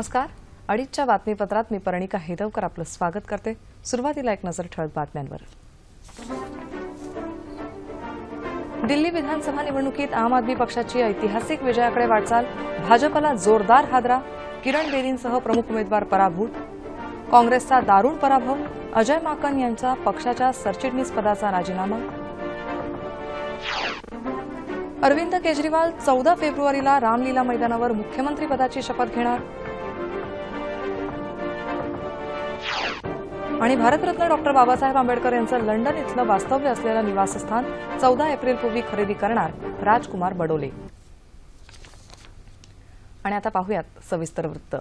नमस्कार. अडीचच्या बातमीपत्रात मी परणिका हेदवकर आपलं स्वागत करते. सुरुवातीला एक नजर ठळक बातम्यांवर. दिल्ली विधानसभा निवडणुकीत आम आदमी पक्षाची ऐतिहासिक विजयाकडे वाटचाल. भाजपला जोरदार हादरा. किरण बेदींसह प्रमुख उमेदवार पराभूत. काँग्रेसचा दारुण पराभव. अजय माकन यांचा पक्षाच्या सरचिटणीस पदाचा राजीनामा. अरविंद केजरीवाल चौदा फेब्रुवारीला रामलीला मैदानावर मुख्यमंत्रीपदाची शपथ घेणार. आणि भारतरत्न डॉक्टर बाबासाहेब आंबेडकर यांचं लंडन इथलं वास्तव्य असलेलं निवासस्थान चौदा एप्रिलपूर्वी खरेदी करणार राजकुमार बडोले. आणि आता पाहूयात सविस्तर वृत्त.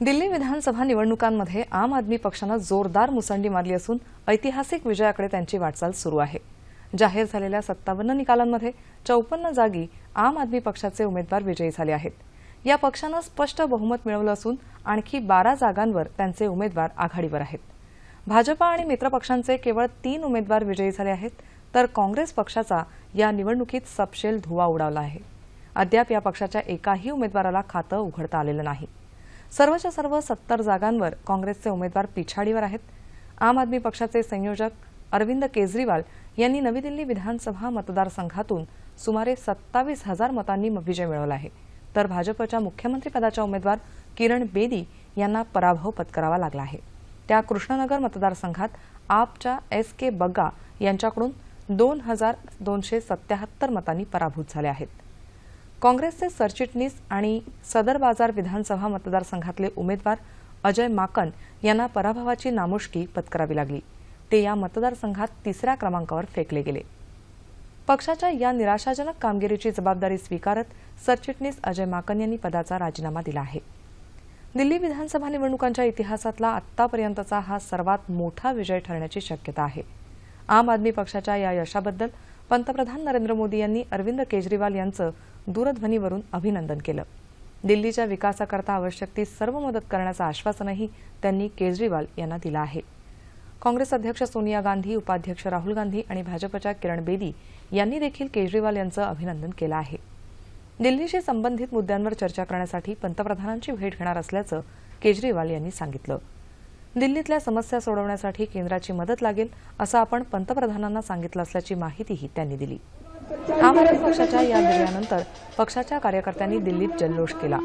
दिल्ली विधानसभा निवडणुकांमध्ये आम आदमी पक्षानं जोरदार मुसंडी मारली असून ऐतिहासिक विजयाकडे त्यांची वाटचाल सुरू आहे. जाहीर झालेल्या सत्तावन्न निकालांमध्ये चौपन्न जागी आम आदमी पक्षाचे उमेदवार विजयी झाले आहेत. या पक्षानं स्पष्ट बहुमत मिळवलं असून आणखी बारा जागांवर त्यांचे उमेदवार आघाडीवर आहेत. भाजपा आणि मित्रपक्षांचे केवळ तीन उमेदवार विजयी झाले आहेत तर काँग्रेस पक्षाचा या निवडणुकीत सपशेल धुवा उडावला आहे. अद्याप या पक्षाच्या एकाही उमेदवाराला खातं उघडता आलेलं नाही. सर्वच्या सर्व सत्तर जागांवर काँग्रेसचे उमेदवार पिछाडीवर आहेत. आम आदमी पक्षाचे संयोजक अरविंद केजरीवाल यांनी नवी दिल्ली विधानसभा मतदारसंघातून सुमारे सत्तावीस हजार मतांनी विजय मिळवला आहे. तर भाजपच्या मुख्यमंत्रीपदाच्या उमेदवार किरण बेदी यांना पराभव पत्करावा लागला आहे. त्या कृष्णनगर मतदारसंघात आपच्या एस के बग्गा यांच्याकडून दोन हजार दोनशे सत्याहत्तर मतांनी पराभूत झाले आहेत. काँग्रेसचे सरचिटणीस आणि सदर बाजार विधानसभा मतदारसंघातले उमेदवार अजय माकन यांना पराभवाची नामुष्की पत्करावी लागली. ते या मतदारसंघात तिसऱ्या क्रमांकावर फेकले गेले. पक्षाच्या या निराशाजनक कामगिरीची जबाबदारी स्वीकारत सरचिटणीस अजय माकन यांनी पदाचा राजीनामा दिला आहे. दिल्ली विधानसभा निवडणुकांच्या इतिहासातला आतापर्यंतचा हा सर्वात मोठा विजय ठरण्याची शक्यता आहे. आम आदमी पक्षाच्या या यशाबद्दल पंतप्रधान नरेंद्र मोदी यांनी अरविंद केजरीवाल यांचं दूरध्वनीवरून अभिनंदन केलं. दिल्लीच्या विकासाकरता आवश्यक ती सर्व मदत करण्याचं आश्वासनही त्यांनी केजरीवाल यांना दिलं आहे. काँग्रेस अध्यक्ष सोनिया गांधी उपाध्यक्ष राहुल गांधी आणि भाजपच्या किरण बेदी यांनी देखील केजरीवाल यांचं अभिनंदन केलं आहे. दिल्लीशी संबंधित मुद्द्यांवर चर्चा करण्यासाठी पंतप्रधानांची भेट घेणार असल्याचं केजरीवाल यांनी सांगितलं. दिल्लीतल्या समस्या सोडवण्यासाठी केंद्राची मदत लागेल असं आपण पंतप्रधानांना सांगितलं असल्याची माहितीही त्यांनी दिली. आम आदमी पक्षाच्या या निर्णयानंतर पक्षाच्या कार्यकर्त्यांनी दिल्लीत जल्लोष केला.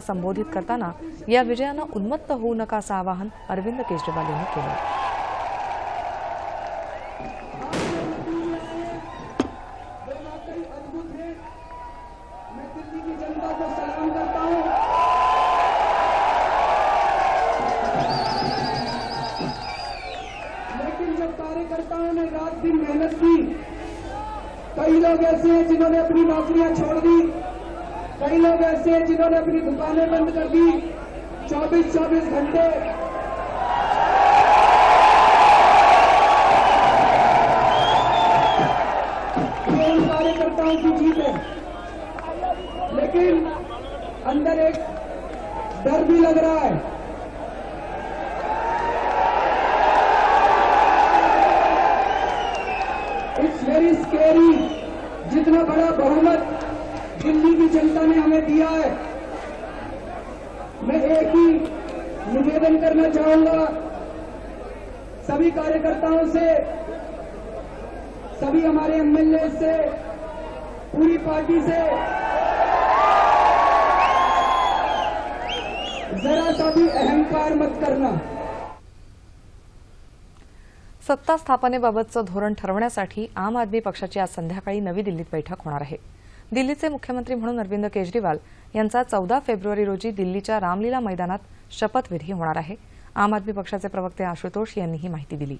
संबोधित करताना या विजयानं उन्मत्त होऊ नका आवाहन अरविंद केजरीवाल यांनी हूँ कार्यकर्ताओं ने रात दिन मेहनत की, कई लोग ऐसे हैं जिन्होंने अपनी नौकरियाँ छोड़ दी। कई लोग ऐसे हैं जिन्होंने अपनी दुकानें बंद कर दी। 24-24 घंटे ये उन कार्यकर्ताओं की जीत है लेकिन अंदर एक डर भी लग रहा है इट्स वेरी स्केरी जितना बड़ा बहुमत दिल्ली की जनता ने हमें दिया है मैं एक ही निवेदन करना चाहूंगा सभी कार्यकर्ताओं से सभी हमारे एमएलए से पूरी पार्टी से। जरा सा भी अहंकार मत करना। सत्ता स्थापनेबाबतचं धोरण ठरवण्यासाठी आम आदमी पक्षाची आज संध्याकाळी नवी दिल्लीत बैठक होणार आहे. दिल्लीचे मुख्यमंत्री म्हणून अरविंद केजरीवाल यांचा चौदा फेब्रुवारी रोजी दिल्लीच्या रामलीला मैदानात शपथविधी होणार आहे. आम आदमी पक्षाचे प्रवक्ते आशुतोष यांनी ही माहिती दिली.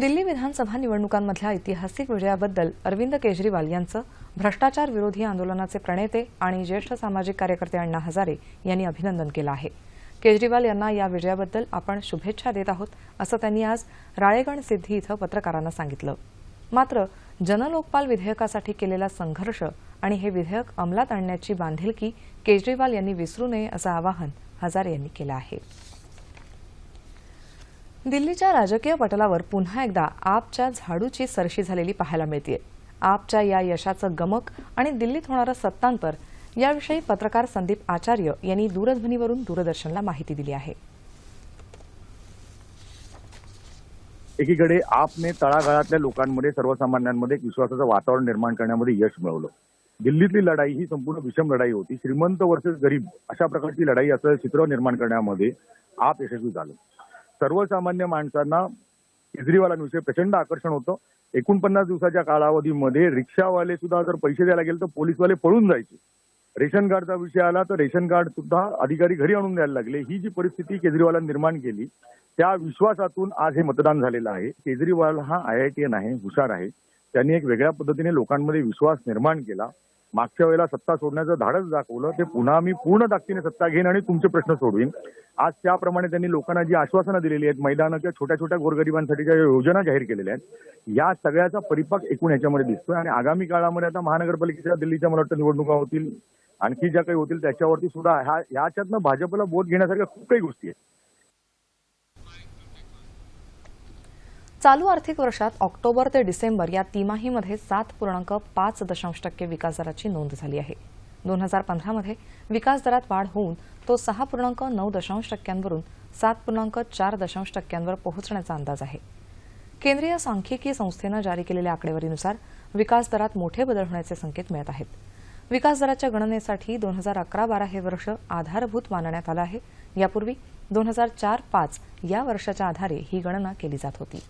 दिल्ली विधानसभा निवडणुकांमधल्या ऐतिहासिक विजयाबद्दल अरविंद केजरीवाल यांचं भ्रष्टाचार विरोधी आंदोलनाचे प्रणेते आणि ज्येष्ठ सामाजिक कार्यकर्ते अण्णा हजारे यांनी अभिनंदन केलं आहे. केजरीवाल यांना या विजयाबद्दल आपण शुभेच्छा देत आहोत असं त्यांनी आज राळेगण सिद्धी इथं पत्रकारांना सांगितलं. मात्र जनलोकपाल विधेयकासाठी केलेला संघर्ष आणि हे विधेयक अंमलात आणण्याची बांधिलकी केजरीवाल यांनी विसरू नये असं आवाहन हजारे यांनी केलं आहे. दिल्लीच्या राजकीय पटलावर पुन्हा एकदा आपच्या झाडूची सरशी झालेली पाहायला मिळते आपच्या या यशाचं गमक आणि दिल्लीत होणारं सत्तांतर याविषयी पत्रकार संदीप आचार्य यांनी दूरध्वनीवरून दूरदर्शनला माहिती दिली आहे. एकीकडे आपने तळागाळातल्या लोकांमध्ये सर्वसामान्यांमध्ये एक विश्वासाचं वातावरण निर्माण करण्यामध्ये यश मिळवलं. दिल्लीतली लढाई ही संपूर्ण विषम लढाई होती. श्रीमंत वर्सेस गरीब अशा प्रकारची लढाई असं चित्र निर्माण करण्यामध्ये आप यशस्वी झालं. सर्वसामान्य माणसांना केजरीवालांविषयी प्रचंड आकर्षण होतं. एकोणपन्नास दिवसाच्या कालावधीमध्ये रिक्षावाले सुद्धा जर पैसे द्यायला गेले तर पोलीसवाले पळून जायचे. रेशन कार्डचा विषय आला तर रेशन कार्ड सुद्धा अधिकारी घरी आणून द्यायला लागले. ही जी परिस्थिती केजरीवालांनी निर्माण केली त्या विश्वासातून आज हे मतदान झालेलं आहे. केजरीवाल हा आय आय टी एन आहे हुशार आहे. त्यांनी एक वेगळ्या पद्धतीने लोकांमध्ये विश्वास निर्माण केला. मागच्या वेळेला सत्ता सोडण्याचं धाडस दाखवलं ते पुन्हा मी पूर्ण ताकदीने सत्ता घेईन आणि तुमचे प्रश्न सोडवीन. आज त्याप्रमाणे त्यांनी लोकांना जी आश्वासनं दिलेली आहेत मैदानं किंवा छोट्या छोट्या गोरगरिबांसाठी ज्या योजना जाहीर केलेल्या आहेत या सगळ्याचा परिपाक एकूण याच्यामध्ये दिसतोय आणि आगामी काळामध्ये आता महानगरपालिकेच्या दिल्लीच्या मला वाटतं निवडणुका होतील आणखी ज्या काही होतील त्याच्यावरती सुद्धा ह्या ह्याच्यातनं भाजपला बोध घेण्यासारख्या खूप काही गोष्टी आहेत. चालू आर्थिक वर्षात ऑक्टोबर ते डिसेंबर या तिमाहीमध्ये सात पूर्णांक पाच दशांश टक्के विकास दराची नोंद झाली आहे. दोन हजार पंधरामध्ये विकास दरात वाढ होऊन तो सहा पूर्णांक नऊ दशांश टक्क्यांवरून सात पूर्णांक चार दशांश टक्क्यांवर पोहोचण्याचा अंदाज आहे. केंद्रीय सांख्यिकी संस्थेनं जारी केलेल्या आकडेवारीनुसार विकास दरात मोठे बदल होण्याचे संकेत मिळत आहेत. विकास दराच्या गणनेसाठी दोन हजार अकरा बारा हे वर्ष आधारभूत मानण्यात आलं आहे. यापूर्वी दोन हजार चार पाच या वर्षाच्या आधारे ही गणना केली जात होती.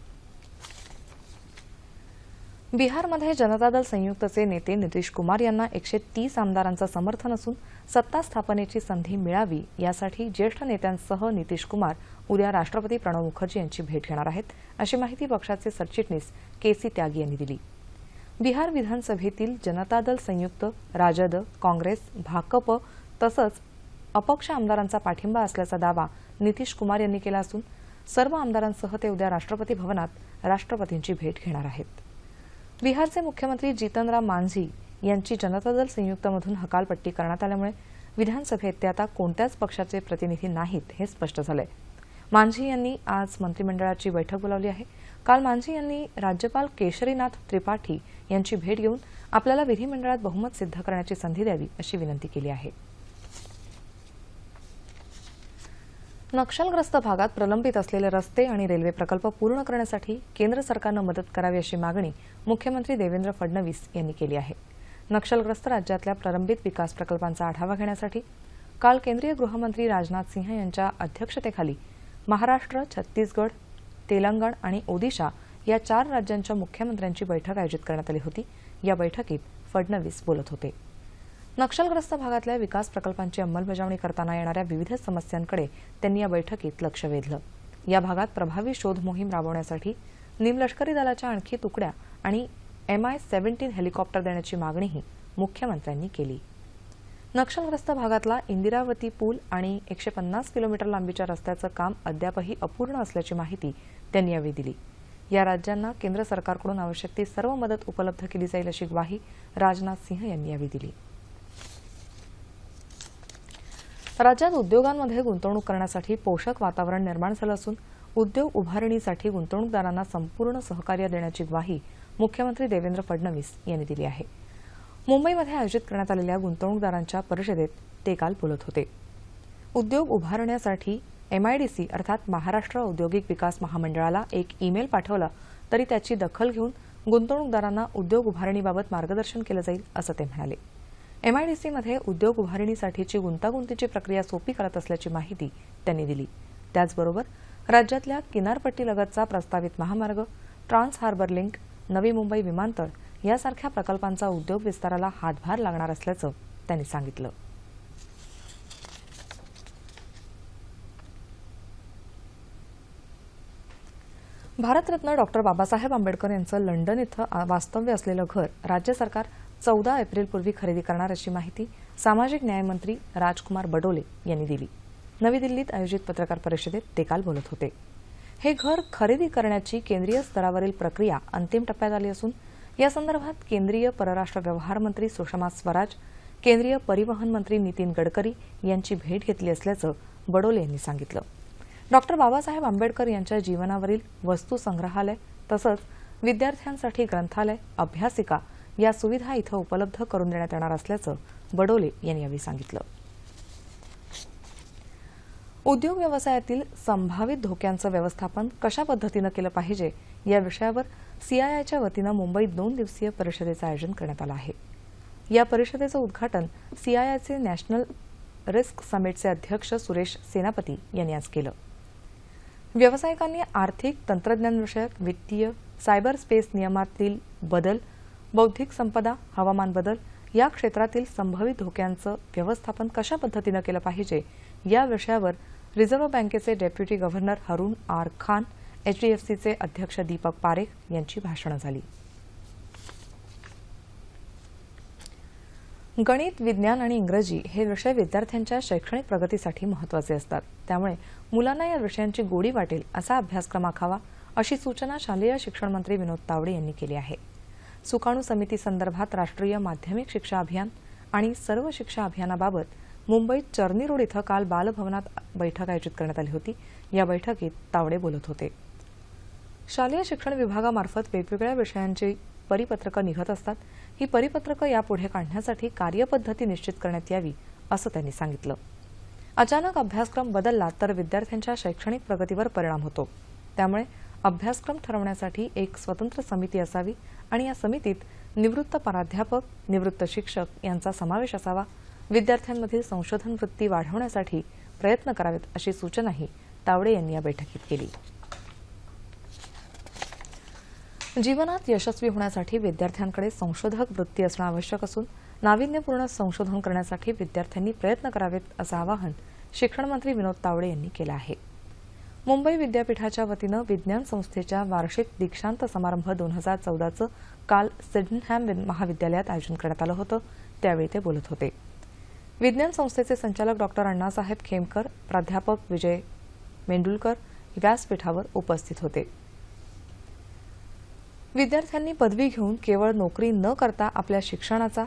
बिहारमध्ये जनता दल संयुक्तचे नेते नितीश कुमार यांना एकशे तीस आमदारांचं समर्थन असून सत्ता स्थापनेची संधी मिळावी यासाठी ज्येष्ठ नेत्यांसह नितीश कुमार उद्या राष्ट्रपती प्रणव मुखर्जी यांची भेट घेणार आहेत अशी माहिती पक्षाचे सरचिटणीस के सी त्यागी यांनी दिली. बिहार विधानसभेतील जनता दल संयुक्त राजद काँग्रेस भाकप तसंच अपक्ष आमदारांचा पाठिंबा असल्याचा दावा नितीश कुमार यांनी केला असून सर्व आमदारांसह ते उद्या राष्ट्रपती भवनात राष्ट्रपतींची भेट घेणार आहेत. बिहारचे मुख्यमंत्री जीतनराम मांझी यांची जनता दल संयुक्तमधून हकालपट्टी करण्यात आल्यामुळे विधानसभेत ते आता कोणत्याच पक्षाचे प्रतिनिधी नाहीत हे स्पष्ट झाले मांझी यांनी आज मंत्रिमंडळाची बैठक बोलावली आहे. काल मांझी यांनी राज्यपाल केशरीनाथ त्रिपाठी यांची भेट घेऊन आपल्याला विधिमंडळात बहुमत सिद्ध करण्याची संधी द्यावी अशी विनंती केली आहे. नक्षलग्रस्त भागात प्रलंबित असलेले रस्ते आणि रेल्वे प्रकल्प पूर्ण करण्यासाठी केंद्र सरकारनं मदत करावी अशी मागणी मुख्यमंत्री देवेंद्र फडणवीस यांनी केली आहे. नक्षलग्रस्त राज्यातल्या प्रलंबित विकास प्रकल्पांचा आढावा घेण्यासाठी काल केंद्रीय गृहमंत्री राजनाथ सिंह यांच्या अध्यक्षतेखाली महाराष्ट्र छत्तीसगड तेलंगण आणि ओदिशा या चार राज्यांच्या मुख्यमंत्र्यांची बैठक आयोजित करण्यात आली होती. या बैठकीत फडणवीस बोलत होते. नक्षलग्रस्त भागातल्या विकास प्रकल्पांची अंमलबजावणी करताना येणाऱ्या विविध समस्यांकडे त्यांनी या बैठकीत लक्ष वेधलं. या भागात प्रभावी शोध मोहीम राबवण्यासाठी निमलष्करी दलाच्या आणखी तुकड्या आणि एम आय सेव्हन्टीन हेलिकॉप्टर देण्याची मागणीही मुख्यमंत्र्यांनी केली. नक्षलग्रस्त भागातला इंदिरावती पूल आणि एकशे पन्नास किलोमीटर लांबीच्या रस्त्याचं काम अद्यापही अपूर्ण असल्याची माहिती त्यांनी यावेळी दिली. या राज्यांना केंद्र सरकारकडून आवश्यक ती सर्व मदत उपलब्ध केली जाईल अशी ग्वाही राजनाथ सिंह यांनी यावेळी दिली. राज्यात उद्योगांमध्ये गुंतवणूक करण्यासाठी पोषक वातावरण निर्माण झालं असून उद्योग उभारणीसाठी गुंतवणूकदारांना संपूर्ण सहकार्य देण्याची ग्वाही मुख्यमंत्री देवेंद्र फडणवीस यांनी दिली आहे. मुंबईमध्ये आयोजित करण्यात आलेल्या गुंतवणूकदारांच्या परिषदेत ते काल बोलत होते. उद्योग उभारण्यासाठी एमआयडीसी अर्थात महाराष्ट्र औद्योगिक विकास महामंडळाला एक ईमेल पाठवला तरी त्याची दखल घेऊन गुंतवणूकदारांना उद्योग उभारणीबाबत मार्गदर्शन केलं जाईल असं ते म्हणाले. एमआयडीसीमध्ये उद्योग उभारणीसाठीची गुंतागुंतीची प्रक्रिया सोपी करत असल्याची माहिती त्यांनी दिली. त्याचबरोबर राज्यातल्या किनारपट्टीलगतचा प्रस्तावित महामार्ग trans harbour link Navi Mumbai विमानतळ यासारख्या प्रकल्पांचा उद्योग विस्ताराला हातभार लागणार असल्याचं त्यांनी सांगितलं. भारतरत्न डॉक्टर बाबासाहेब आंबेडकर यांचं लंडन इथं वास्तव्य असलेलं घर राज्य सरकार चौदा एप्रिलपूर्वी खरेदी करणार अशी माहिती सामाजिक न्यायमंत्री राजकुमार बडोले यांनी दिली. नवी दिल्लीत आयोजित पत्रकार परिषदेत ते काल बोलत होते. हे घर खरेदी करण्याची केंद्रीय स्तरावरील प्रक्रिया अंतिम टप्प्यात आली असून या संदर्भात केंद्रीय परराष्ट्र व्यवहार मंत्री सुषमा स्वराज केंद्रीय परिवहन मंत्री नितीन गडकरी यांची भेट घेतली असल्याचं बडोले यांनी सांगितलं. डॉक्टर बाबासाहेब आंबेडकर यांच्या जीवनावरील वस्तू संग्रहालय तसंच विद्यार्थ्यांसाठी ग्रंथालय अभ्यासिका या सुविधा इथं उपलब्ध करून देण्यात येणार असल्याचं बडोले यांनी यावेळी सांगितलं. उद्योग व्यवसायातील संभावित धोक्यांचं व्यवस्थापन कशा पद्धतीनं केलं पाहिजे या विषयावर सीआयआयच्या वतीनं मुंबईत दोन दिवसीय परिषदेचं आयोजन करण्यात आलं आहे. या परिषदेचं उद्घाटन सीआयआयचे नॅशनल रिस्क समिटचे अध्यक्ष सुरेश सेनापती यांनी आज केलं. व्यावसायिकांनी आर्थिक तंत्रज्ञानविषयक वित्तीय सायबर स्पेस नियमातील बदल बौद्धिक संपदा हवामान बदल या क्षेत्रातील संभावित धोक्यांचं व्यवस्थापन कशा पद्धतीनं केलं पाहिजे या विषयावर रिझर्व्ह बँकेचे deputy governor Harun R Khan एचडीएफसीचे अध्यक्ष दीपक पारेख यांची भाषणं झाली. गणित विज्ञान आणि इंग्रजी हे विषय विद्यार्थ्यांच्या शैक्षणिक प्रगतीसाठी महत्त्वाचे असतात. त्यामुळे मुलांना या विषयांची गोडी वाटेल असा अभ्यासक्रम आखावा अशी सूचना शालेय शिक्षण मंत्री विनोद तावडे यांनी केली आहे. सुकाणू समिती संदर्भात राष्ट्रीय माध्यमिक शिक्षा अभियान आणि सर्व शिक्षा अभियानाबाबत मुंबईत चर्नी रोड इथं काल बालभवनात बैठक आयोजित करण्यात आली होती. या बैठकीत तावडे बोलत होते. शालेय शिक्षण विभागामार्फत वेगवेगळ्या विषयांची परिपत्रकं निघत असतात. ही परिपत्रकं यापुढे काढण्यासाठी कार्यपद्धती निश्चित करण्यात यावी असं त्यांनी सांगितलं. अचानक अभ्यासक्रम बदलला तर विद्यार्थ्यांच्या शैक्षणिक प्रगतीवर परिणाम होतो. त्यामुळे अभ्यासक्रम ठरवण्यासाठी एक स्वतंत्र समिती असावी आणि या समितीत निवृत्त प्राध्यापक निवृत्त शिक्षक यांचा समावेश असावा. विद्यार्थ्यांमधील संशोधन वृत्ती वाढवण्यासाठी प्रयत्न करावेत अशी सूचनाही तावडे यांनी या बैठकीत केली. जीवनात यशस्वी होण्यासाठी विद्यार्थ्यांकडे संशोधक वृत्ती असणं आवश्यक असून नाविन्यपूर्ण संशोधन करण्यासाठी विद्यार्थ्यांनी प्रयत्न करावेत असं आवाहन शिक्षण मंत्री विनोद तावडे यांनी केलं आहे. मुंबई विद्यापीठाच्या वतीनं विज्ञान संस्थेच्या वार्षिक दीक्षांत समारंभ दोन हजार चौदाचं काल सिडनहॅम महाविद्यालयात आयोजन करण्यात आलं होतं. त्यावेळी ते बोलत होते. विज्ञान संस्थेचे संचालक डॉक्टर अण्णासाहेब खेमकर प्राध्यापक विजय मेंडुलकर व्यासपीठावर उपस्थित होते. विद्यार्थ्यांनी पदवी घेऊन केवळ नोकरी न करता आपल्या शिक्षणाचा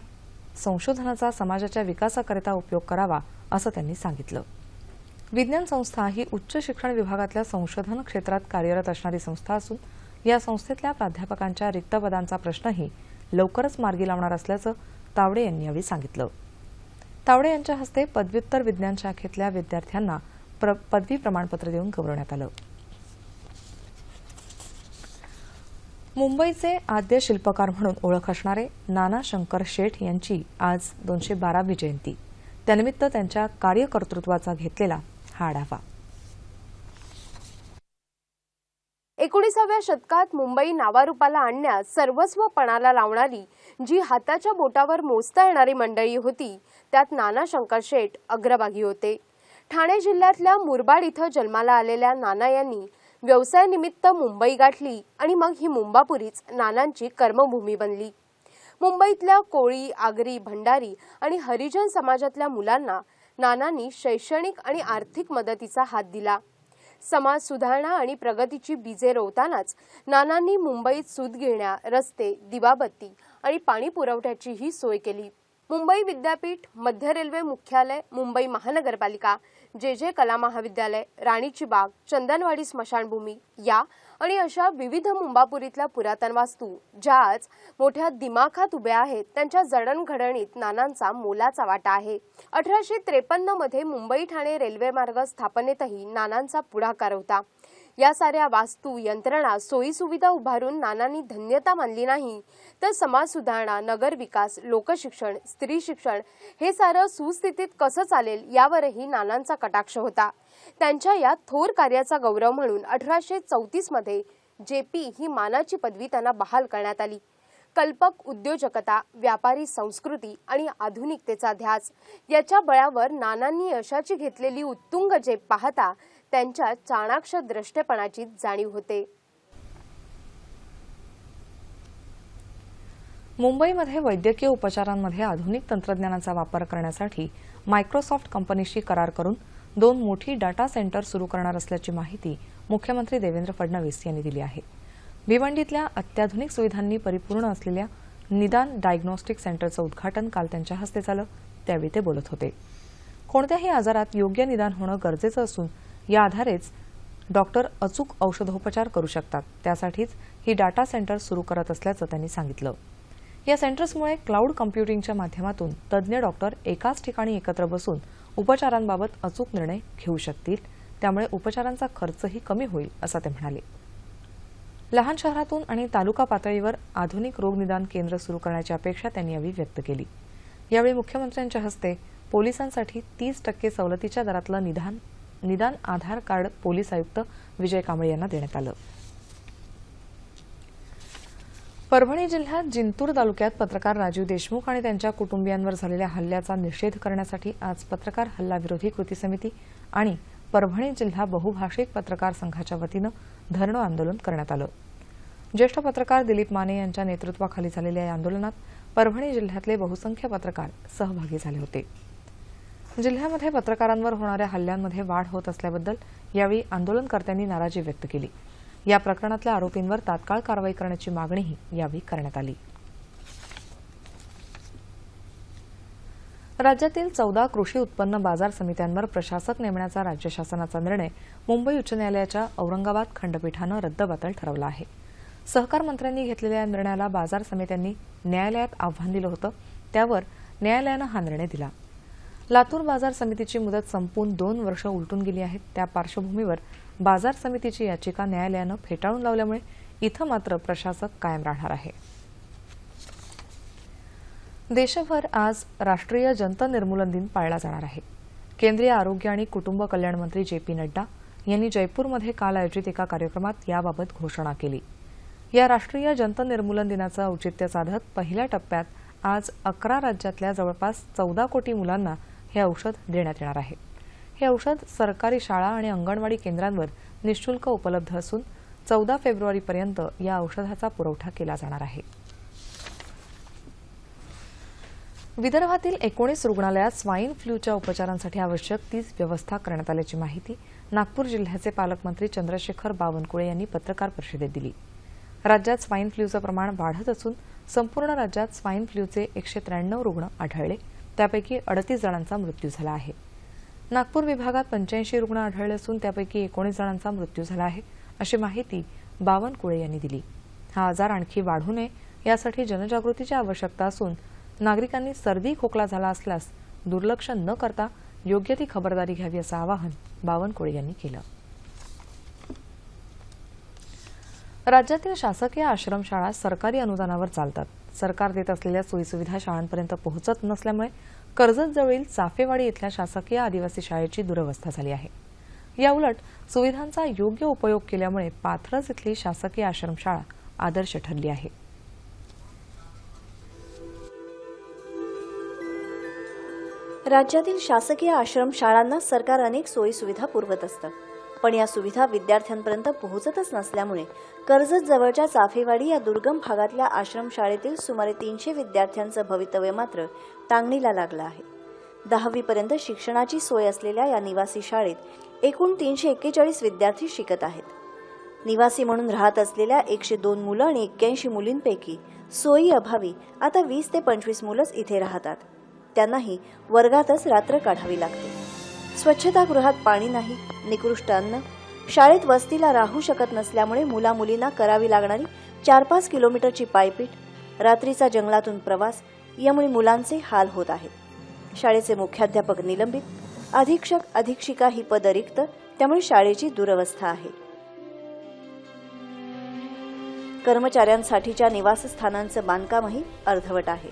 संशोधनाचा समाजाच्या विकासाकरिता उपयोग करावा असं त्यांनी सांगितलं. विज्ञान संस्था ही उच्च शिक्षण विभागातल्या संशोधन क्षेत्रात कार्यरत असणारी संस्था असून या संस्थेतल्या प्राध्यापकांच्या रिक्त पदांचा प्रश्नही लवकरच मार्गी लावणार असल्याचं तावडे यांनी यावेळी सांगितलं. तावडे यांच्या हस्ते पदव्युत्तर विज्ञान शाखेतल्या विद्यार्थ्यांना प्र- पदवी प्रमाणपत्र देऊन गौरवण्यात आलं. मुंबईचे आद्य शिल्पकार म्हणून ओळख असणारे नाना शंकर शेठ यांची आज दोनशे बारावी जयंती. त्यानिमित्त त्यांच्या कार्यकर्तृत्वाचा घेतलेला हा आढावा एकोणीसाव्या शतकात मुंबई नावारूपाला आणण्यास सर्वस्वपणाला लावणारी जी हाताच्या बोटावर मोजता येणारी मंडळी होती त्यात नाना शंकर शेठ अग्रभागी होते. ठाणे जिल्ह्यातल्या मुरबाड इथं जन्माला आलेल्या नाना यांनी व्यवसायानिमित्त मुंबई गाठली आणि मग ही मुंबापुरीच नानांची कर्मभूमी बनली. मुंबईतल्या कोळी आगरी भंडारी आणि हरिजन समाजातल्या मुलांना नानांनी शैक्षणिक आणि आर्थिक मदतीचा हात दिला. समाज सुधारणा आणि प्रगतीची बीजे रोवतानाच नानांनी मुंबईत सूतगिरण्या रस्ते दिवाबत्ती आणि पाणी पुरवठ्याचीही सोय केली. मुंबई विद्यापीठ मध्य रेल्वे मुख्यालय मुंबई महानगरपालिका जे जे कला महाविद्यालय राणीची बाग चंदनवाडी स्मशानभूमी या आणि अशा विविध मुंबापुरीतल्या पुरातन वास्तू ज्या आज मोठ्या दिमाखात उभ्या आहेत त्यांच्या जडणघडणीत नानांचा मोलाचा वाटा आहे. अठराशे त्रेपन्नमध्ये मुंबई ठाणे रेल्वे मार्ग स्थापनेतही नानांचा पुढाकार होता. या साऱ्या वास्तू यंत्रणा सोयी सुविधा उभारून नानांनी धन्यता मानली नाही तर समाज सुधारणा नगर विकास लोकशिक्षण स्त्री शिक्षण हे सारं सुस्थितीत कसं चालेल यावरही नानांचा कटाक्ष होता. त्यांच्या या थोर कार्याचा गौरव म्हणून अठराशे चौतीसमध्ये जेपी ही मानाची पदवी त्यांना बहाल करण्यात आली. कल्पक उद्योजकता व्यापारी संस्कृती आणि आधुनिकतेचा ध्यास याच्या बळावर नानांनी यशाची घेतलेली उत्तुंग जेप पाहता त्यांच्या चाणाक्ष द्रष्टेपणाची जाणीव होते. मुंबईमध्ये वैद्यकीय उपचारांमध्ये आधुनिक तंत्रज्ञानाचा वापर करण्यासाठी मायक्रोसॉफ्ट कंपनीशी करार करून दोन मोठी डाटा सेंटर सुरू करणार असल्याची माहिती मुख्यमंत्री देवेंद्र फडणवीस यांनी दिली आहे. भिवंडीतल्या अत्याधुनिक सुविधांनी परिपूर्ण असलेल्या निदान डायग्नोस्टिक सेंटरचं उद्घाटन काल त्यांच्या हस्ते झालं त्यावेळी ते बोलत होते. कोणत्याही आजारात योग्य निदान होणं गरजेचं असून या आधारेच डॉक्टर अचूक औषधोपचार करू शकतात. त्यासाठीच ही डाटा सेंटर सुरू करत असल्याचं त्यांनी सांगितलं. या सेंटर्समुळे क्लाउड कम्प्युटिंगच्या माध्यमातून तज्ज्ञ डॉक्टर एकाच ठिकाणी एकत्र बसून उपचारांबाबत अचूक निर्णय घेऊ शकतील. त्यामुळे उपचारांचा खर्चही कमी होईल असं ते म्हणाले. लहान शहरातून आणि तालुका पातळीवर आधुनिक रोगनिदान केंद्र सुरू करण्याची अपेक्षा त्यांनी यावेळी व्यक्त केली. यावेळी मुख्यमंत्र्यांच्या हस्ते पोलिसांसाठी तीस टक्के सवलतीच्या दरातलं निदान निदान आधार कार्ड पोलीस आयुक्त विजय कांबळे यांना देण्यात आलं. परभणी जिल्ह्यात जिंतूर तालुक्यात पत्रकार राजीव देशमुख आणि त्यांच्या कुटुंबियांवर झालेल्या हल्ल्याचा निषेध करण्यासाठी आज पत्रकार हल्ला विरोधी कृती समिती आणि परभणी जिल्हा बहुभाषिक पत्रकार संघाच्या वतीनं धरणं आंदोलन करण्यात आलं. ज्येष्ठ पत्रकार दिलीप माने यांच्या नेतृत्वाखाली झालेल्या या आंदोलनात परभणी जिल्ह्यातले बहुसंख्य पत्रकार सहभागी झाले होते. जिल्ह्यामध्ये पत्रकारांवर होणाऱ्या हल्ल्यांमध्ये वाढ होत असल्याबद्दल यावेळी आंदोलनकर्त्यांनी नाराजी व्यक्त केली. या प्रकरणातल्या आरोपींवर तात्काळ कारवाई करण्याची मागणीही यावेळी करण्यात आली. राज्यातील चौदा कृषी उत्पन्न बाजार समित्यांवर प्रशासक नेमण्याचा राज्य शासनाचा निर्णय मुंबई उच्च न्यायालयाच्या औरंगाबाद खंडपीठानं रद्दबातल ठरवला आहे. सहकार मंत्र्यांनी घेतलेल्या या निर्णयाला बाजार समित्यांनी न्यायालयात आव्हान दिलं होतं. त्यावर न्यायालयानं हा निर्णय दिला. लातूर बाजार समितीची मुदत संपून दोन वर्ष उलटून गेली आहेत. त्या पार्श्वभूमीवर बाजार समितीची याचिका न्यायालयानं फेटाळून लावल्यामुळे इथं मात्र प्रशासक कायम राहणार आहे. देशभर आज राष्ट्रीय जंत निर्मूलन दिन पाळला जाणार आहे. केंद्रीय आरोग्य आणि कुटुंब कल्याण मंत्री जे पी नड्डा यांनी जयपूरमध्ये काल आयोजित एका कार्यक्रमात याबाबत घोषणा केली. या राष्ट्रीय जंत निर्मूलन दिनाचं औचित्य साधत पहिल्या टप्प्यात आज अकरा राज्यातल्या जवळपास चौदा कोटी मुलांना हे औषध देण्यात येणार आहे. हे औषध सरकारी शाळा आणि अंगणवाडी केंद्रांवर निशुल्क उपलब्ध असून चौदा फेब्रुवारीपर्यंत या औषधाचा पुरवठा केला जाणार आहे. विदर्भातील एकोणीस रुग्णालयात स्वाईन फ्लूच्या उपचारांसाठी आवश्यक तीच व्यवस्था करण्यात आल्याची माहिती नागपूर जिल्ह्याचे पालकमंत्री चंद्रशेखर बावनकुळे यांनी पत्रकार परिषदेत दिली. राज्यात स्वाईन फ्लूचं प्रमाण वाढत असून संपूर्ण राज्यात स्वाईन फ्लूचे एकशे त्र्याण्णव रुग्ण आढळले. त्यापैकी अडतीस जणांचा मृत्यू झाला आहे. नागपूर विभागात पंच्याऐंशी रुग्ण आढळले असून त्यापैकी एकोणीस जणांचा मृत्यू झाला आहे अशी माहिती बावनकुळे यांनी दिली. हा आजार आणखी वाढू नये यासाठी जनजागृतीची आवश्यकता असून नागरिकांनी सर्दी खोकला झाला असल्यास दुर्लक्ष न करता योग्य ती खबरदारी घ्यावी असं आवाहन बावनकुळे यांनी केलं. राज्यातील शासकीय आश्रमशाळा सरकारी अनुदानावर चालतात. सरकार देत असलेल्या सोयीसुविधा शाळांपर्यंत पोहोचत नसल्यामुळे कर्जतजवळील चाफेवाडी इथल्या शासकीय आदिवासी शाळेची दुरवस्था झाली आहे. याउलट सुविधांचा योग्य उपयोग केल्यामुळे पाथरज इथली शासकीय आश्रमशाळा आदर्श ठरली आहे. राज्यातील शासकीय आश्रम शाळांना सरकार अनेक सोयी सुविधा पुरवत असतं. पण या सुविधा विद्यार्थ्यांपर्यंत पोहोचतच नसल्यामुळे कर्जत जवळच्या चाफेवाडी या दुर्गम भागातल्या आश्रमशाळेतील सुमारे तीनशे विद्यार्थ्यांचं भवितव्य मात्र टांगणीला लागलं आहे. दहावीपर्यंत शिक्षणाची सोय असलेल्या या निवासी शाळेत एकूण तीनशे एक्केचाळीस विद्यार्थी शिकत आहेत. निवासी म्हणून राहत असलेल्या एकशे दोन मुलं आणि एक्क्याऐंशी मुलींपैकी सोयी अभावी आता वीस ते पंचवीस मुलंच इथे राहतात. त्यांनाही वर्गातच रात्र काढावी लागते. स्वच्छतागृहात पाणी नाही निकृष्ट अन्न शाळेत वस्तीला राहू शकत नसल्यामुळे मुला मुलींना करावी लागणारी चार पाच किलोमीटरची पायपीट रात्रीचा जंगलातून प्रवास यामुळे मुलांचे हाल होत आहेत. शाळेचे मुख्याध्यापक निलंबित अधीक्षक अधीक्षिका ही पद रिक्त त्यामुळे शाळेची दुरवस्था आहे. कर्मचाऱ्यांसाठीच्या निवासस्थानांचं बांधकामही अर्धवट आहे.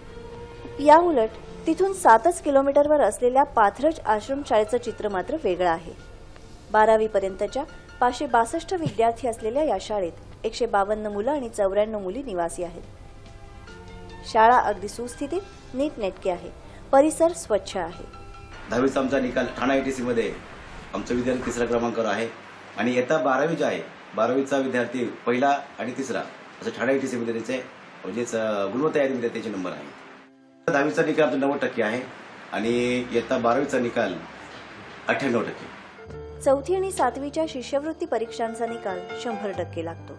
याउलट तिथून सातच किलोमीटरवर असलेल्या पाथरज आश्रमशाळेचं चित्र मात्र वेगळं आहे. बारावी पर्यंतच्या पाचशे बासष्ट विद्यार्थी असलेल्या या शाळेत एकशे बावन्न मुलं आणि चौऱ्याण्णव मुली निवासी आहेत. शाळा अगदी सुस्थितीत नीटनेटकी आहे. परिसर स्वच्छ आहे. दहावीचा आमचा निकाल ठाणा आय टी सीमध्ये आमचा विद्यार्थी तिसऱ्या क्रमांकावर आहे. आणि येता बारावी जे आहे बारावीचा विद्यार्थी पहिला आणि तिसरा असं ठाणा आय टी सीमध्ये त्याचे म्हणजेच गुणवत्ता यादीमध्ये त्याचे नंबर आहे. दहावीचा निकाल नव्वद टक्के आहे आणि येता बारावीचा निकाल अठ्ठ्याण्णव टक्के. चौथी आणि सातवीच्या शिष्यवृत्ती परीक्षांचा निकाल शंभर टक्के लागतो.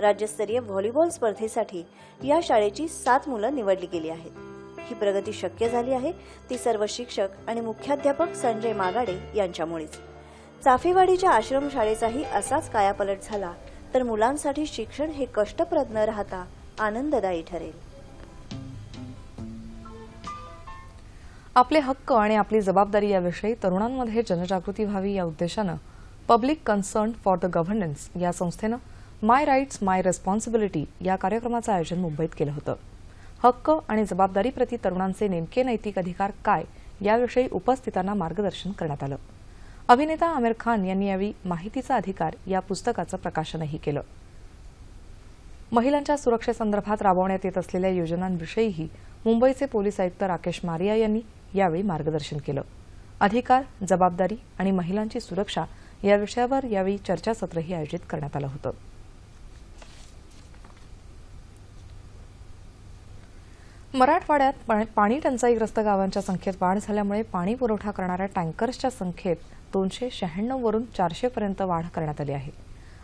राज्यस्तरीय व्हॉलीबॉल स्पर्धेसाठी या शाळेची सात मुलं निवडली गेली आहेत. ही प्रगती शक्य झाली आहे ती सर्व शिक्षक आणि मुख्याध्यापक संजय मागाडे यांच्यामुळेच. चाफेवाडीच्या आश्रमशाळेचाही असाच कायापलट झाला तर मुलांसाठी शिक्षण हे कष्टप्रद न राहता आनंददायी ठरेल. आपले हक्क आणि आपली जबाबदारी याविषयी तरुणांमध्ये जनजागृती व्हावी या उद्देशानं public concern for the governance या संस्थेनं माय राईट्स माय रेस्पॉन्सिबिलिटी या कार्यक्रमाचं आयोजन मुंबईत केलं होतं. हक्क आणि जबाबदारीप्रती तरुणांचे नेमके नैतिक अधिकार काय याविषयी उपस्थितांना मार्गदर्शन करण्यात आलं. अभिनेता आमिर खान यांनी यावेळी माहितीचा अधिकार या पुस्तकाचं प्रकाशनही केलं. महिलांच्या सुरक्षेसंदर्भात राबवण्यात येत असलेल्या योजनांविषयीही मुंबईचे पोलीस आयुक्त राकेश मारिया यांनी यावेळी मार्गदर्शन केलं. अधिकार जबाबदारी आणि महिलांची सुरक्षा या विषयावर यावेळी चर्चासत्रही आयोजित करण्यात आलं होतं. मराठवाड्यात पा- पाणी टंचाईग्रस्त गावांच्या संख्येत वाढ झाल्यामुळे पाणी पुरवठा करणाऱ्या टँकर्सच्या संख्येत दोनशे शहाण्णववरून चारशेपर्यंत वाढ करण्यात आली आहे.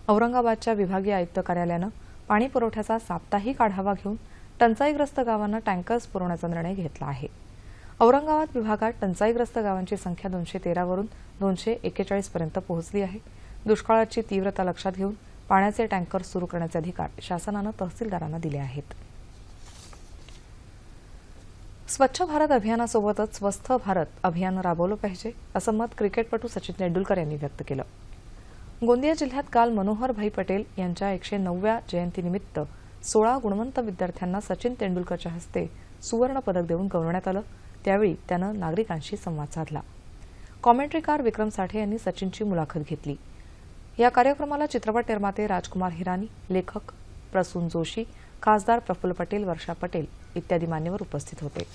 औरंगाबादच्या विभागीय आयुक्त कार्यालयानं पाणी पुरवठ्याचा साप्ताहिक आढावा घेऊन टंचाईग्रस्त गावांना टँकर्स पुरवण्याचा निर्णय घेतला आहे. औरंगाबाद विभागात टंचाईग्रस्त गावांची संख्या दोनशे तेरावरून दोनशे एक्केचाळीसपर्यंत पोहोचली आहे. दुष्काळाची तीव्रता लक्षात घेऊन पाण्याचे टँकर सुरू करण्याचे अधिकार शासनानं तहसीलदारांना दिले आहेत. स्वच्छ भारत अभियानासोबतच स्वस्थ भारत अभियान राबवलं पाहिजे असं मत क्रिकेटपटू सचिन तेंडुलकर यांनी व्यक्त केलं. गोंदिया जिल्ह्यात काल मनोहर भाई पटेल यांच्या एकशे नवव्या जयंतीनिमित्त सोळा गुणवंत विद्यार्थ्यांना सचिन तेंडुलकरच्या हस्ते सुवर्ण पदक देऊन गौरवण्यात आलं. त्यावेळी त्यानं नागरिकांशी संवाद साधला. कॉमेंट्रीकार विक्रम साठे यांनी सचिनची मुलाखत घेतली. या कार्यक्रमाला चित्रपट निर्माते राजकुमार हिरानी लेखक प्रसून जोशी खासदार प्रफुल्ल पटेल वर्षा पटेल इत्यादी मान्यवर उपस्थित होते.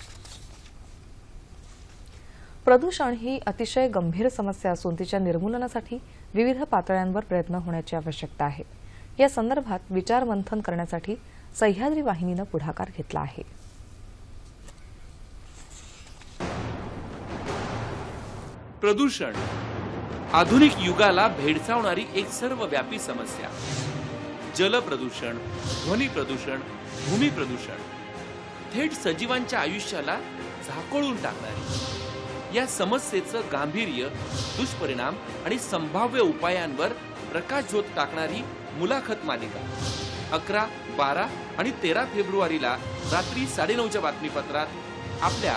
प्रदूषण ही अतिशय गंभीर समस्या असून तिच्या निर्मूलनासाठी विविध पातळ्यांवर प्रयत्न होण्याची आवश्यकता आहे. या संदर्भात विचारमंथन करण्यासाठी सह्याद्री वाहिनीनं पुढाकार घेतला आहे. प्रदूषण. आधुनिक युगाला भेडसावणारी एक सर्वव्यापी समस्या. जल प्रदूषण ध्वनी प्रदूषण भूमी प्रदूषण. थेट सजीवांच्या आयुष्याला झाकोळून टाकणारी. या समस्येचं गांभीर्य दुष्परिणाम आणि संभाव्य उपायांवर प्रकाशझोत टाकणारी मुलाखत मालिका. अकरा बारा आणि तेरा फेब्रुवारीला रात्री साडेनऊच्या बातमीपत्रात आपल्या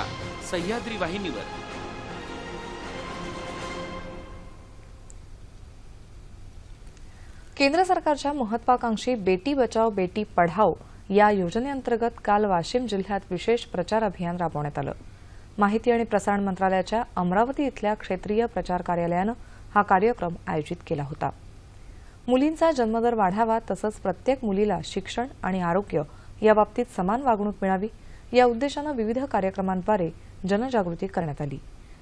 सह्याद्री वाहिनीवर. केंद्र सरकारच्या महत्वाकांक्षी बेटी बचाव बेटी पढाओ या योजनेअंतर्गत काल वाशिम जिल्ह्यात विशेष प्रचार अभियान राबवण्यात आलं. माहिती आणि प्रसारण मंत्रालयाच्या अमरावती इथल्या क्षेत्रीय प्रचार कार्यालयानं हा कार्यक्रम आयोजित केला होता. मुलींचा जन्मदर वाढावा तसंच प्रत्येक मुलीला शिक्षण आणि आरोग्य याबाबतीत समान वागणूक मिळावी या उद्देशानं विविध कार्यक्रमांद्वारे जनजागृती करण्यात आली.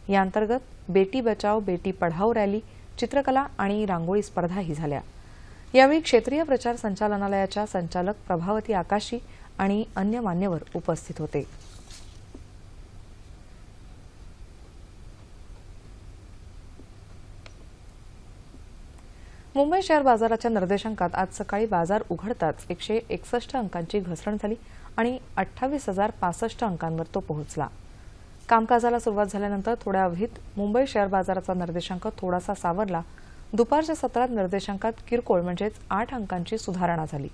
याअंतर्गत बेटी बचाव बेटी पढाओ रॅली चित्रकला आणि रांगोळी स्पर्धाही झाल्या. यावेळी क्षेत्रीय प्रचार संचालनालयाच्या संचालक प्रभावती आकाशी आणि अन्य मान्यवर उपस्थित होते. मुंबई शेअर बाजाराच्या निर्देशांकात आज सकाळी बाजार उघडताच एकशे एकसष्ट अंकांची घसरण झाली आणि अठ्ठावीस हजार पासष्ट अंकांवर तो पोहोचला. कामकाजाला सुरुवात झाल्यानंतर थोड्या अवधीत मुंबई शेअर बाजाराचा निर्देशांक थोडासा सावरला. दुपारच्या सत्रात निर्देशांकात किरकोळ म्हणजेच आठ अंकांची सुधारणा झाली.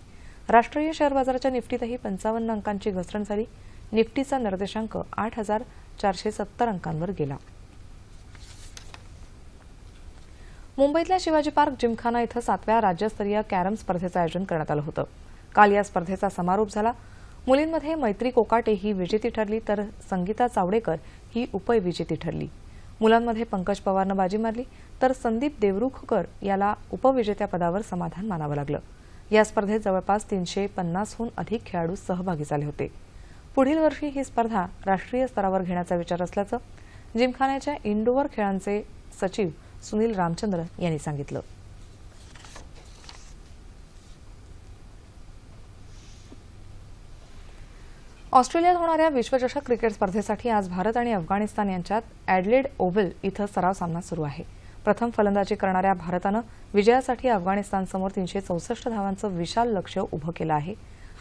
राष्ट्रीय शेअर बाजाराच्या निफ्टीतही पंचावन्न अंकांची घसरण झाली. निफ्टीचा निर्देशांक आठ हजार चारशे सत्तर अंकांवर गेला. मुंबईतल्या शिवाजी पार्क जिमखाना इथं सातव्या राज्यस्तरीय कॅरम स्पर्धेचं आयोजन करण्यात आलं होतं. काल या स्पर्धेचा समारोप झाला. मुलींमध्ये मैत्री कोकाटे ही विजेती ठरली तर संगीता चावडेकर ही उपविजेती ठरली. मुलांमध्ये पंकज पवारनं बाजी मारली तर संदीप देवरुखकर याला उपविजेत्यापदावर समाधान मानावं लागलं. या स्पर्धेत जवळपास तीनशे पन्नासहून अधिक खेळाडू सहभागी झाले होते. पुढील वर्षी ही स्पर्धा राष्ट्रीय स्तरावर घेण्याचा विचार असल्याचं जिमखान्याच्या इंडोअर खेळांचे सचिव सुनील रामचंद्र यांनी सांगितलं. ऑस्ट्रेलियात होणाऱ्या विश्वचषक क्रिकेट स्पर्धेसाठी आज भारत आणि अफगाणिस्तान यांच्यात अॅडलेड ओव्हल इथं सराव सामना सुरू आहे. प्रथम फलंदाजी करणाऱ्या भारतानं विजयासाठी अफगाणिस्तानसमोर तीनशे चौसष्ट धावांचं विशाल लक्ष उभं केलं आहे.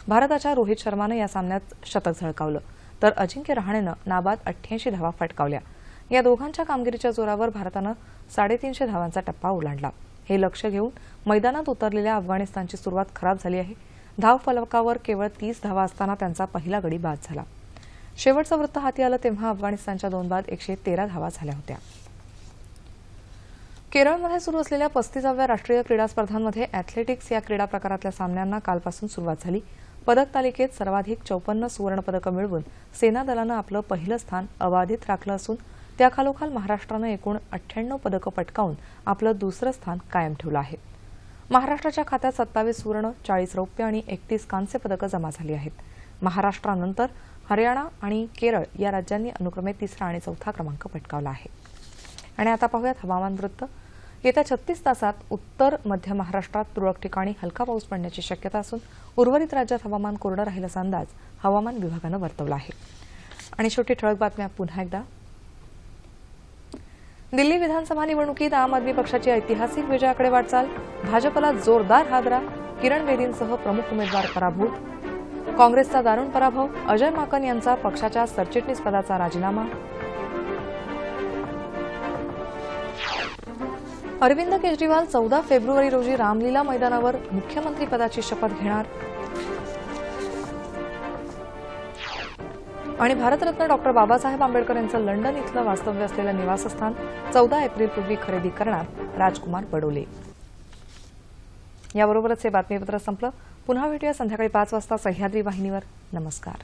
भारताच्या रोहित शर्मानं या सामन्यात शतक झळकावलं तर अजिंक्य रहाणेनं नाबाद अठ्ठ्याऐंशी धावा फटकावल्या. या दोघांच्या कामगिरीच्या जोरावर भारतानं साडेतीनशे धावांचा टप्पा ओलांडला. हे लक्ष घेऊन मैदानात उतरलेल्या अफगाणिस्तानची सुरुवात खराब झाली आहे. धाव फलकावर केवळ तीस धावा असताना त्यांचा पहिला गडी बाद झाला. शेवटचं वृत्त हाती आलं तेव्हा अफगाणिस्तानच्या दोन बाद एकशे तेरा धावा झाल्या होत्या. केरळमध्ये सुरू असलेल्या पस्तीसाव्या राष्ट्रीय क्रीडा स्पर्धांमध्ये अॅथलेटिक्स या क्रीडा प्रकारातल्या सामन्यांना कालपासून सुरुवात झाली. पदक तालिकेत सर्वाधिक चौपन्न सुवर्णपदकं मिळवून सेना दलानं आपलं पहिलं स्थान अबाधित राखलं असून त्याखालोखाल महाराष्ट्रानं एकूण अठ्ठ्याण्णव पदकं पटकावून आपलं दुसरं स्थान कायम ठेवलं आहे. महाराष्ट्राच्या खात्यात सत्तावीस सुवर्ण चाळीस रौप्य आणि एकतीस कांस्य पदकं जमा झाली आहेत. महाराष्ट्रानंतर हरियाणा आणि केरळ या राज्यांनी अनुक्रमे तिसरा आणि चौथा क्रमांक पटकावला आहे. आणि आता पाहूयात हवामान वृत्त. येत्या छत्तीस तासात उत्तर मध्य महाराष्ट्रात तुरळक ठिकाणी हलका पाऊस पडण्याची शक्यता असून उर्वरित राज्यात हवामान कोरडं राहील असा अंदाज हवामान विभागानं वर्तवला आहे. आणि शेवटी ठळक बातम्या पुन्हा एकदा. दिल्ली विधानसभा निवडणुकीत आम आदमी पक्षाची ऐतिहासिक विजयाकडे वाटचाल. भाजपला जोरदार हादरा. किरण बेदींसह प्रमुख उमेदवार पराभूत. काँग्रेसचा दारुण पराभव. अजय माकन यांचा पक्षाच्या सरचिटणीस पदाचा राजीनामा. अरविंद केजरीवाल चौदा फेब्रुवारी रोजी रामलीला मैदानावर मुख्यमंत्रीपदाची शपथ घेणार. आणि भारतरत्न डॉक्टर बाबासाहेब आंबेडकर यांचं लंडन इथलं वास्तव्य असलेलं निवासस्थान चौदा एप्रिलपूर्वी खरेदी करणार राजकुमार बडोले. याबरोबरच हे बातमीपत्र संपलं. पुन्हा भेटूया संध्याकाळी पाच वाजता सह्याद्री वाहिनीवर. नमस्कार.